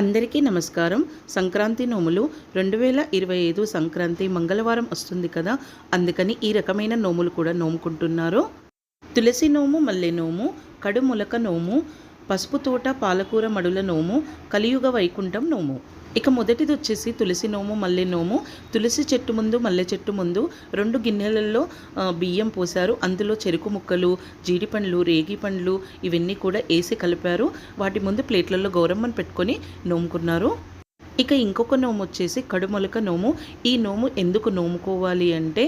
అందరికీ నమస్కారం. సంక్రాంతి నోములు రెండు వేల ఇరవై ఐదు సంక్రాంతి మంగళవారం వస్తుంది కదా అందుకని ఈ రకమైన నోములు కూడా నోముకుంటున్నారు. తులసి నోము మల్లె నోము కడుములక నోము పసుపు తోట పాలకూర మడుల నోము కలియుగ వైకుంఠం నోము. ఇక మొదటిది వచ్చేసి తులసి నోము మల్లె నోము. తులసి చెట్టు ముందు మల్లె చెట్టు ముందు రెండు గిన్నెలలో బియ్యం పోశారు. అందులో చెరుకు ముక్కలు జీడిపండ్లు రేగిపండ్లు రేగి పండ్లు ఇవన్నీ కూడా వేసి కలిపారు. వాటి ముందు ప్లేట్లలో గౌరమ్మను పెట్టుకొని నోముకున్నారు. ఇక ఇంకొక నోము వచ్చేసి కడుమొలక నోము. ఈ నోము ఎందుకు నోముకోవాలి అంటే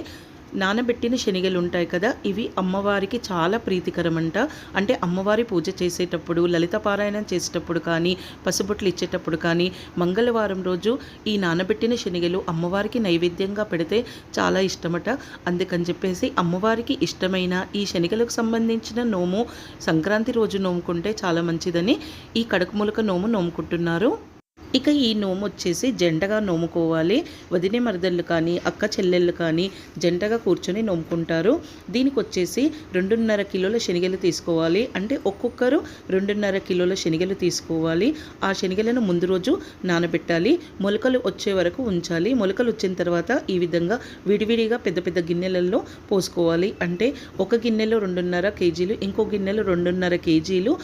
నానబెట్టిన శనగలు ఉంటాయి కదా ఇవి అమ్మవారికి చాలా ప్రీతికరమంట. అంటే అమ్మవారి పూజ చేసేటప్పుడు లలిత పారాయణం చేసేటప్పుడు కానీ పసుబొట్లు ఇచ్చేటప్పుడు కానీ మంగళవారం రోజు ఈ నానబెట్టిన శనగలు అమ్మవారికి నైవేద్యంగా పెడితే చాలా ఇష్టమట. అందుకని చెప్పేసి అమ్మవారికి ఇష్టమైన ఈ శనగలకు సంబంధించిన నోము సంక్రాంతి రోజు నోముకుంటే చాలా మంచిదని ఈ కడకములక నోము నోముకుంటున్నారు. ఇక ఈ నోము వచ్చేసి జంటగా నోముకోవాలి. వదిన మరదళ్ళు కానీ అక్క చెల్లెళ్ళు కానీ జంటగా కూర్చొని నోముకుంటారు. దీనికి వచ్చేసి రెండున్నర కిలోల శనగలు తీసుకోవాలి. అంటే ఒక్కొక్కరు రెండున్నర కిలోల శనగలు తీసుకోవాలి. ఆ శనగలను ముందు రోజు నానబెట్టాలి. మొలకలు వచ్చే వరకు ఉంచాలి. మొలకలు వచ్చిన తర్వాత ఈ విధంగా విడివిడిగా పెద్ద పెద్ద గిన్నెలలో పోసుకోవాలి. అంటే ఒక గిన్నెలో రెండున్నర కేజీలు ఇంకో గిన్నెలో రెండున్నర కేజీలు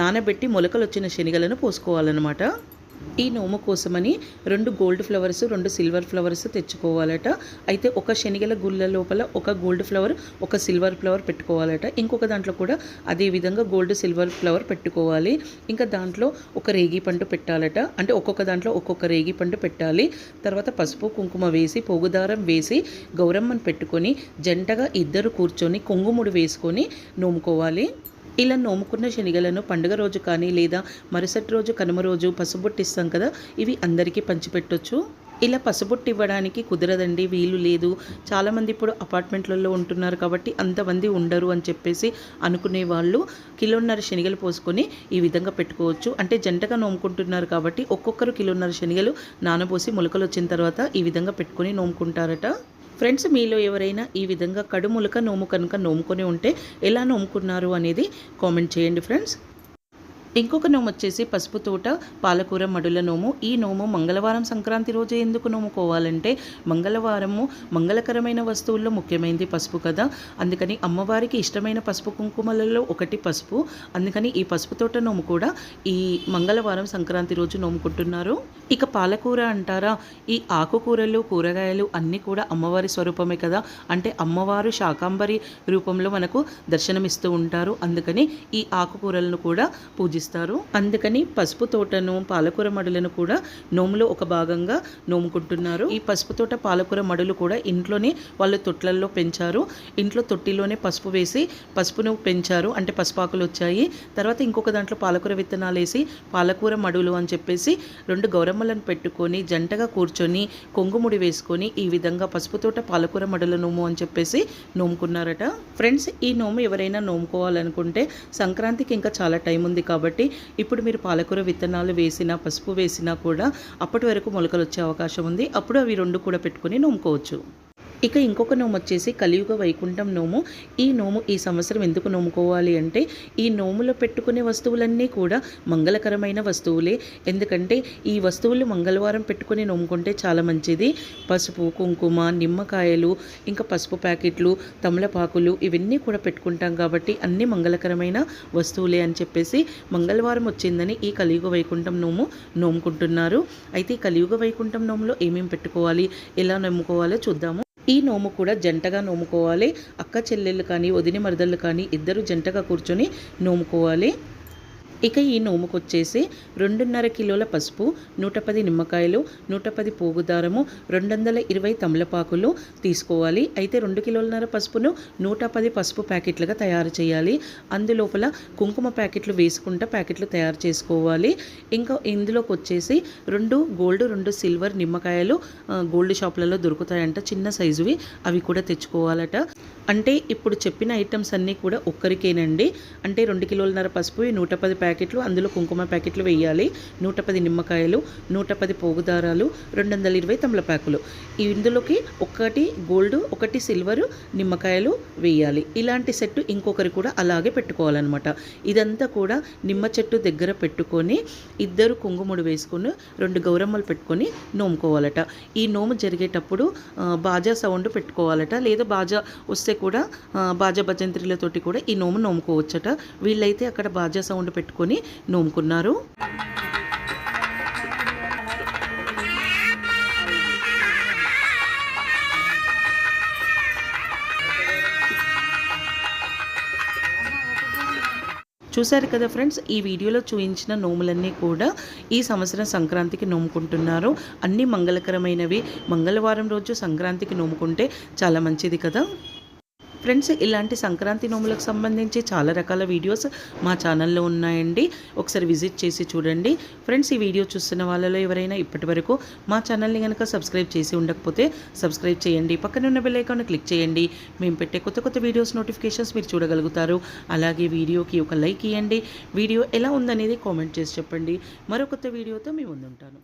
నానబెట్టి మొలకలు వచ్చిన శనగలను పోసుకోవాలన్నమాట. ఈ నోము కోసమని రెండు గోల్డ్ ఫ్లవర్స్ రెండు సిల్వర్ ఫ్లవర్స్ తెచ్చుకోవాలట. అయితే ఒక శనిగల గుళ్ళ లోపల ఒక గోల్డ్ ఫ్లవర్ ఒక సిల్వర్ ఫ్లవర్ పెట్టుకోవాలట. ఇంకొక దాంట్లో కూడా అదే విధంగా గోల్డ్ సిల్వర్ ఫ్లవర్ పెట్టుకోవాలి. ఇంకా దాంట్లో ఒక రేగి పండు పెట్టాలట. అంటే ఒక్కొక్క దాంట్లో ఒక్కొక్క రేగి పండు పెట్టాలి. తర్వాత పసుపు కుంకుమ వేసి పోగుదారం వేసి గౌరమ్మను పెట్టుకొని జంటగా ఇద్దరు కూర్చొని కొంగుముడు వేసుకొని నోముకోవాలి. ఇలా నోముకున్న శనిగలను పండుగ రోజు కానీ లేదా మరుసటి రోజు కనుమ రోజు పసుబొట్టిస్తాం కదా ఇవి అందరికీ పంచిపెట్టొచ్చు. ఇలా పసుబొట్టు ఇవ్వడానికి కుదరదండి వీలు లేదు. చాలామంది ఇప్పుడు అపార్ట్మెంట్లలో ఉంటున్నారు కాబట్టి అంతమంది ఉండరు అని చెప్పేసి అనుకునే వాళ్ళు కిలోన్నర శనగలు పోసుకొని ఈ విధంగా పెట్టుకోవచ్చు. అంటే జంటగా నోముకుంటున్నారు కాబట్టి ఒక్కొక్కరు కిలోన్నర శనగలు నానబోసి మొలకలు వచ్చిన తర్వాత ఈ విధంగా పెట్టుకొని నోముకుంటారట. ఫ్రెండ్స్ మీలో ఎవరైనా ఈ విధంగా కడుములక నోము కనుక నోముకొని ఉంటే ఎలా నోముకున్నారు అనేది కామెంట్ చేయండి ఫ్రెండ్స్. ఇంకొక నోము వచ్చేసి పసుపు తోట పాలకూర మడుల నోము. ఈ నోము మంగళవారం సంక్రాంతి రోజు ఎందుకు నోముకోవాలంటే మంగళవారము మంగళకరమైన వస్తువుల్లో ముఖ్యమైనది పసుపు కదా. అందుకని అమ్మవారికి ఇష్టమైన పసుపు కుంకుమలలో ఒకటి పసుపు. అందుకని ఈ పసుపు తోట నోము కూడా ఈ మంగళవారం సంక్రాంతి రోజు నోముకుంటున్నారు. ఇక పాలకూర అంటారా? ఈ ఆకుకూరలు కూరగాయలు అన్నీ కూడా అమ్మవారి స్వరూపమే కదా. అంటే అమ్మవారు శాకాంబరి రూపంలో మనకు దర్శనమిస్తూ ఉంటారు. అందుకని ఈ ఆకుకూరలను కూడా పూజ పూజిస్తారు అందుకని పసుపు తోటను పాలకూర మడులను కూడా నోములో ఒక భాగంగా నోముకుంటున్నారు. ఈ పసుపు తోట పాలకూర మడులు కూడా ఇంట్లోనే వాళ్ళు తొట్లల్లో పెంచారు. ఇంట్లో తొట్టిలోనే పసుపు వేసి పసుపును పెంచారు. అంటే పసుపాకులు వచ్చాయి. తర్వాత ఇంకొక దాంట్లో పాలకూర విత్తనాలు వేసి పాలకూర మడులు అని చెప్పేసి రెండు గౌరమ్మలను పెట్టుకొని జంటగా కూర్చొని కొంగుముడి వేసుకొని ఈ విధంగా పసుపు తోట పాలకూర మడుల నోము అని చెప్పేసి నోముకున్నారట. ఫ్రెండ్స్ ఈ నోము ఎవరైనా నోముకోవాలనుకుంటే సంక్రాంతికి ఇంకా చాలా టైం ఉంది కాబట్టి ఇప్పుడు మీరు పాలకూర విత్తనాలు వేసినా పసుపు వేసినా కూడా అప్పటి వరకు మొలకలు వచ్చే అవకాశం ఉంది. అప్పుడు అవి రెండు కూడా పెట్టుకొని నోముకోవచ్చు ఇక ఇంకొక నోము వచ్చేసి కలియుగ వైకుంఠం నోము. ఈ నోము ఈ సంవత్సరం ఎందుకు నోముకోవాలి అంటే ఈ నోములో పెట్టుకునే వస్తువులన్నీ కూడా మంగళకరమైన వస్తువులే. ఎందుకంటే ఈ వస్తువులు మంగళవారం పెట్టుకుని నోముకుంటే చాలా మంచిది. పసుపు కుంకుమ నిమ్మకాయలు ఇంకా పసుపు ప్యాకెట్లు తమలపాకులు ఇవన్నీ కూడా పెట్టుకుంటాం కాబట్టి అన్ని మంగళకరమైన వస్తువులే అని చెప్పేసి మంగళవారం వచ్చిందని ఈ కలియుగ వైకుంఠం నోము నోముకుంటున్నారు. అయితే ఈ కలియుగ వైకుంఠం నోములో ఏమేమి పెట్టుకోవాలి ఎలా నమ్ముకోవాలో చూద్దాము. ఈ నోము కూడా జంటగా నోముకోవాలి. అక్క చెల్లెళ్ళు కానీ వదిన మరదళ్ళు కానీ ఇద్దరు జంటగా కూర్చొని నోముకోవాలి. ఇక ఈ నోముకు వచ్చేసి రెండున్నర కిలోల పసుపు నూట పది నిమ్మకాయలు నూట పది పోగు దారము రెండు వందల ఇరవై తమలపాకులు తీసుకోవాలి. అయితే రెండు కిలోలన్నర పసుపును నూట పది పసుపు ప్యాకెట్లుగా తయారు చేయాలి. అందులోపల కుంకుమ ప్యాకెట్లు వేసుకుంటా ప్యాకెట్లు తయారు చేసుకోవాలి. ఇంకా ఇందులోకి వచ్చేసి రెండు గోల్డ్ రెండు సిల్వర్ నిమ్మకాయలు గోల్డ్ షాప్లలో దొరుకుతాయంట. చిన్న సైజువి అవి కూడా తెచ్చుకోవాలట. అంటే ఇప్పుడు చెప్పిన ఐటమ్స్ అన్నీ కూడా ఒక్కరికేనండి. అంటే రెండు కిలోలన్నర పసుపు నూట పది ప్యాకెట్లు అందులో కుంకుమ ప్యాకెట్లు వేయాలి నూట పది నిమ్మకాయలు నూట పది పోగుదారాలు రెండు వందల ఇరవై తమలపాకులు ఇందులోకి ఒకటి గోల్డ్ ఒకటి సిల్వర్ నిమ్మకాయలు వేయాలి ఇలాంటి సెట్ ఇంకొకరు కూడా అలాగే పెట్టుకోవాలన్నమాట. ఇదంతా కూడా నిమ్మ చెట్టు దగ్గర పెట్టుకొని ఇద్దరు కుంగుముడు వేసుకొని రెండు గౌరమ్మలు పెట్టుకొని నోముకోవాలట. ఈ నోము జరిగేటప్పుడు బాజా సౌండ్ పెట్టుకోవాలట. లేదా బాజా వస్తే కూడా బాజా భజంత్రిలతోటి కూడా ఈ నోము నోముకోవచ్చట. వీళ్ళైతే అక్కడ బాజా సౌండ్ పెట్టుకొని నోముకున్నారు. చూశారు కదా ఫ్రెండ్స్ ఈ వీడియోలో చూపించిన నోములన్నీ కూడా ఈ సంవత్సరం సంక్రాంతికి నోముకుంటున్నారు. అన్నీ మంగళకరమైనవి. మంగళవారం రోజు సంక్రాంతికి నోముకుంటే చాలా మంచిది కదా. ఫ్రెండ్స్ ఇలాంటి సంక్రాంతి నోములకు సంబంధించి చాలా రకాల వీడియోస్ మా ఛానల్లో ఉన్నాయండి. ఒకసారి విజిట్ చేసి చూడండి. ఫ్రెండ్స్ ఈ వీడియో చూస్తున్న వాళ్ళలో ఎవరైనా ఇప్పటి వరకు మా ఛానల్ని కనుక సబ్స్క్రైబ్ చేసి ఉండకపోతే సబ్స్క్రైబ్ చేయండి. పక్కన ఉన్న బెల్లైకాన్ని క్లిక్ చేయండి. మేము పెట్టే కొత్త కొత్త వీడియోస్ నోటిఫికేషన్స్ మీరు చూడగలుగుతారు. అలాగే వీడియోకి ఒక లైక్ ఇవ్వండి వీడియో ఎలా ఉందనేది కామెంట్ చేసి చెప్పండి. మరో కొత్త వీడియోతో మేము ముందుంటాను.